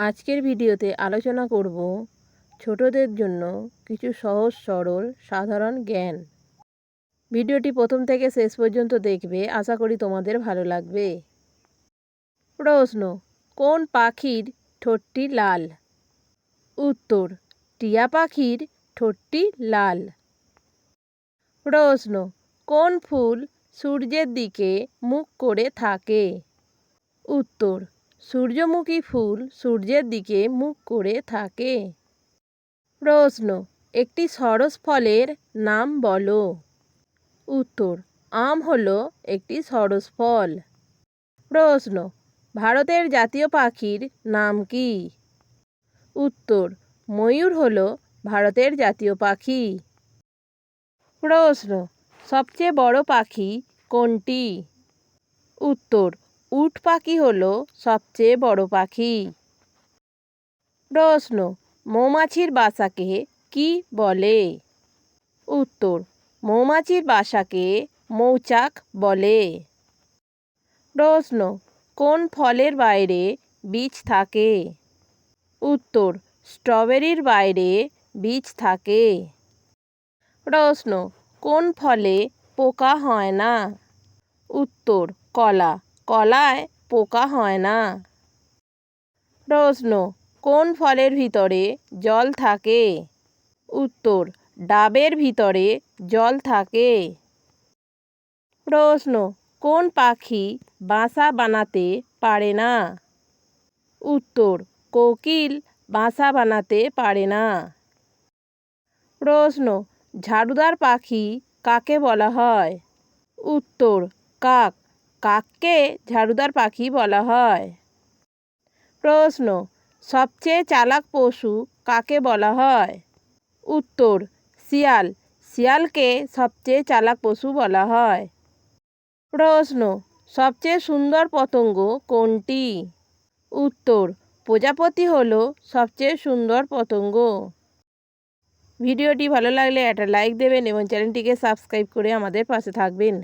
আজকের ভিডিওতে আলোচনা করব ছোটদের জন্য কিছু সহজ, সরল, সাধারণ জ্ঞান। ভিডিওটি প্রথম থেকে শেষ পর্যন্ত দেখবে, আশা করি তোমাদের ভালো লাগবে। প্রশ্ন, কোন পাখির ঠোঁটটি লাল? উত্তর, টিয়া পাখির ঠোঁটটি লাল। প্রশ্ন, কোন ফুল সূর্যের দিকে মুখ করে থাকে? উত্তর সূর্যমুখী ফুল সূর্যের দিকে মুখ করে থাকে। প্রশ্ন, একটি সরস ফলের নাম বলো। উত্তর, আম হলো একটি সরস ফল। প্রশ্ন, ভারতের জাতীয় পাখির নাম কি? উত্তর, ময়ূর হলো ভারতের জাতীয় পাখি। প্রশ্ন, সবচেয়ে বড় পাখি কোনটি? উত্তর উট পাখি হলো সবচেয়ে বড় পাখি। প্রশ্ন, মৌমাছির বাসাকে কি বলে? উত্তর, মৌমাছির বাসাকে মৌচাক বলে। প্রশ্ন, কোন ফলের বাইরে বীজ থাকে? উত্তর, স্ট্রবেরির বাইরে বীজ থাকে। প্রশ্ন, কোন ফলে পোকা হয় না? উত্তর, কলা। কলায় পোকা হয় না। প্রশ্ন, কোন ফলের ভিতরে জল থাকে? উত্তর, ডাবের ভিতরে জল থাকে। প্রশ্ন, কোন পাখি বাসা বানাতে পারে না? উত্তর, কোকিল বাসা বানাতে পারে না। প্রশ্ন, ঝাড়ুদার পাখি কাকে বলা হয়? উত্তর, কাক। কাককে ঝাড়ুদার পাখি বলা হয়। প্রশ্ন, সবচেয়ে চালাক পশু কাকে বলা হয়? উত্তর, শিয়াল। শিয়ালকে সবচেয়ে চালাক পশু বলা হয়। প্রশ্ন, সবচেয়ে সুন্দর পতঙ্গ কোনটি? উত্তর, প্রজাপতি হলো সবচেয়ে সুন্দর পতঙ্গ। ভিডিওটি ভালো লাগলে একটা লাইক দেবেন এবং চ্যানেলটিকে সাবস্ক্রাইব করে আমাদের পাশে থাকবেন।